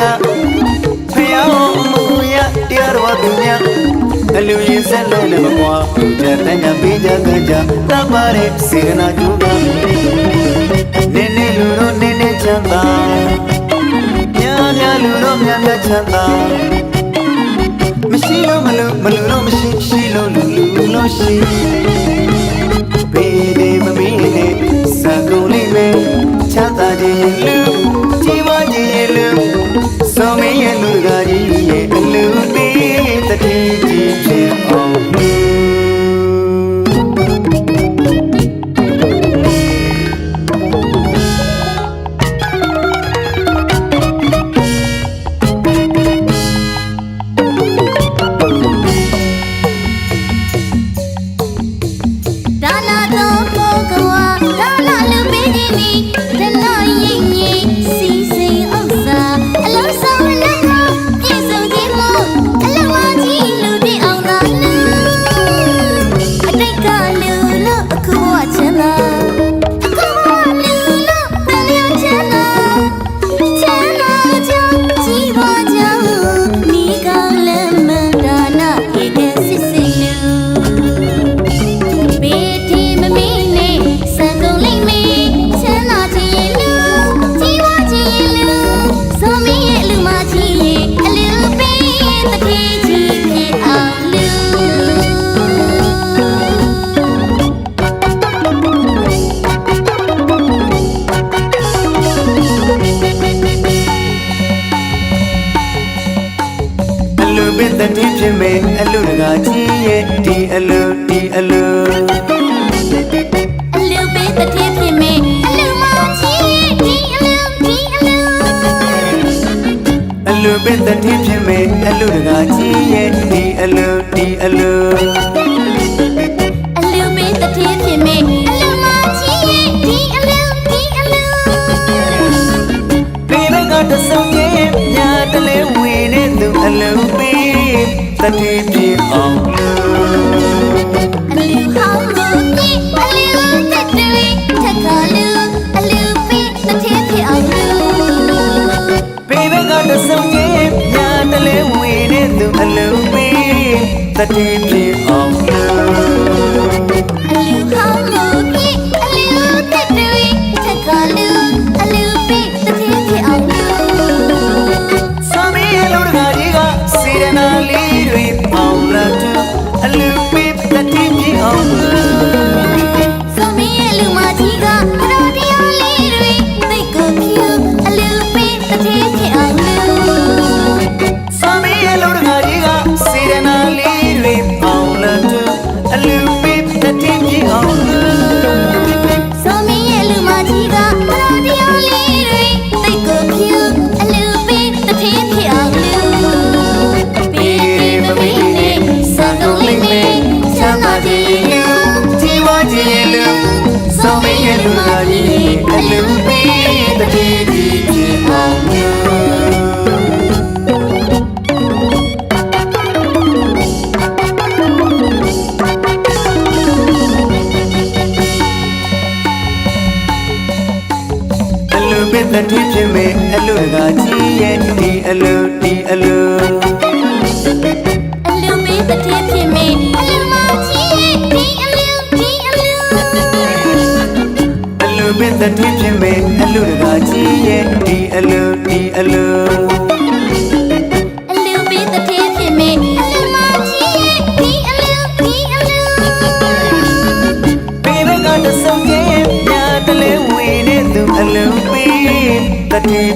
ကဖယားအောင်အမှုရတရားတော်သူများအလူရင်ဆက်လို့လည်းမကွာသူကြတဲ့ညပေးကြကြကြတတ်ပါရဲ့စေနာကျူကနင်းနေလူတို့နင်းနေချမ်းသာများများလူတို့များများချမ်းသာမရှိလို့မလို့မလို့တော့မရှိရှိလို့လူလူလို့ရှိဘေးဒီမမီးနဲ့စကုံလေးမဲ့ချမ်းသာခြင်းလူ တတိဖြစ်မယ်အလူတကာကြီးရဲ့ဒီအလူဒီအလူအလူပေးတတိဖြစ်မေအလူမကြီးရဲ့ဒီအလူဒီအလူအလူပင်တတိဖြစ်မယ်အလူတကာကြီးရဲ့ဒီအလူဒီအလူ တတိဖြစ်အောင်လူအလူဟောင်းကိုကြည့်အလူတက်တွေထက်ခါလူအလူပေးတစ်ထည့်ဖြစ်အောင်လူပေရကတဆုံရဲ့ညာတလဲဝင်နေသူအလူပေးတတိဖြစ်အောင် ပင်တတိဖြစ်မယ်အလူကကြီးရဲ့ဒီအလူဒီအလူအလူမေးတစ်ထည့်ဖြစ်မေအလူမကြီးဒီအလူဒီအလူအလူပင်တတိဖြစ်မယ်အလူကကြီးရဲ့ဒီအလူဒီအလူ ရဲ့